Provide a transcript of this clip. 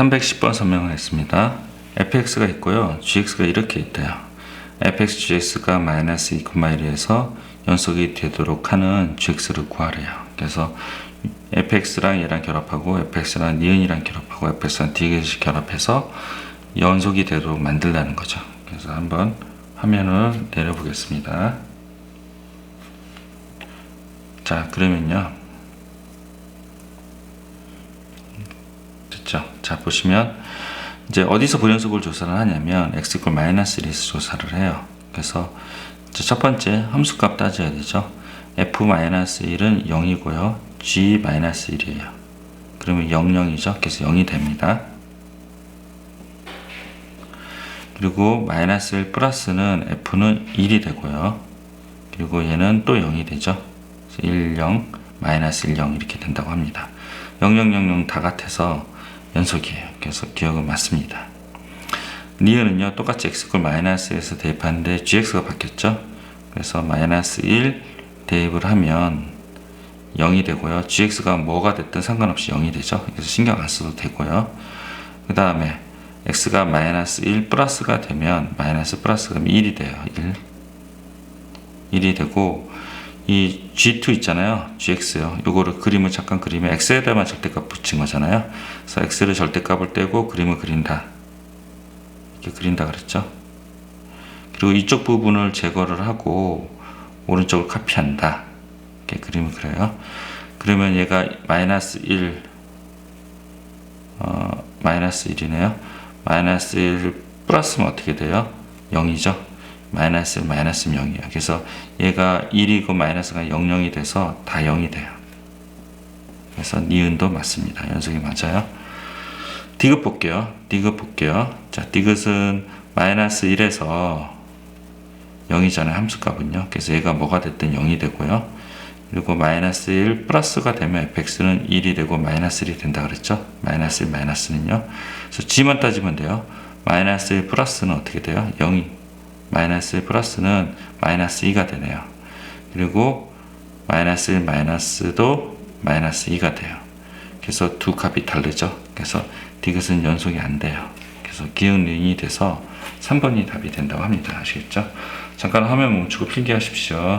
310번 설명하겠습니다. fx가 있고요. gx가 이렇게 있대요. fx, gx가 마이너스 2,1에서 연속이 되도록 하는 gx를 구하래요. 그래서 fx랑 얘랑 결합하고 fx랑 니은이랑 결합하고 fx랑 dx를 결합해서 연속이 되도록 만들라는 거죠. 그래서 한번 화면을 내려보겠습니다. 자, 그러면요. 됐죠? 자, 보시면 이제 어디서 불연속을 조사를 하냐면 x 이퀄 마이너스 1에서 조사를 해요. 그래서 첫 번째 함수값 따져야 되죠. f 마이너스 1은 0이고요. g 마이너스 1이에요. 그러면 0, 0이죠. 그래서 0이 됩니다. 그리고 마이너스 1 플러스는 f는 1이 되고요. 그리고 얘는 또 0이 되죠. 1, 0, 마이너스 1, 0 이렇게 된다고 합니다. 0, 0, 0, 0 다 같아서 연속이에요. 그래서 기억은 맞습니다. 니은은요 똑같이 x 꼴 마이너스에서 대입하는데 gx가 바뀌었죠. 그래서 마이너스 1 대입을 하면 0이 되고요. gx가 뭐가 됐든 상관없이 0이 되죠. 그래서 신경 안 써도 되고요. 그 다음에 x가 마이너스 1 플러스가 되면 마이너스 플러스가 1이 돼요. 1. 1이 되고 이 G2 있잖아요. GX요. 요거를 그림을 잠깐 그리면 X에다만 절대값 붙인 거잖아요. 그래서 X를 절대값을 떼고 그림을 그린다. 이렇게 그린다 그랬죠. 그리고 이쪽 부분을 제거를 하고 오른쪽을 카피한다. 이렇게 그림을 그려요. 그러면 얘가 마이너스 1 어, 마이너스 1이네요. 마이너스 1 플러스면 어떻게 돼요? 0이죠. 마이너스 1, 마이너스 0이에요. 그래서 얘가 1이고 마이너스가 0, 0이 돼서 다 0이 돼요. 그래서 니은도 맞습니다. 연속이 맞아요. 디귿 볼게요. 디귿 볼게요. 자, 디귿은 마이너스 1에서 0이잖아요. 함수값은요. 그래서 얘가 뭐가 됐든 0이 되고요. 그리고 마이너스 1 플러스가 되면 fx는 1이 되고 마이너스 1이 된다 그랬죠. 마이너스 1 마이너스는요. 그래서 g만 따지면 돼요. 마이너스 1 플러스는 어떻게 돼요? 0이 마이너스 1 플러스는 마이너스 2가 되네요. 그리고 마이너스 1 마이너스도 마이너스 2가 돼요. 그래서 두 값이 다르죠. 그래서 디귿은 연속이 안 돼요. 그래서 기응린이 돼서 3번이 답이 된다고 합니다. 아시겠죠? 잠깐 화면 멈추고 필기하십시오.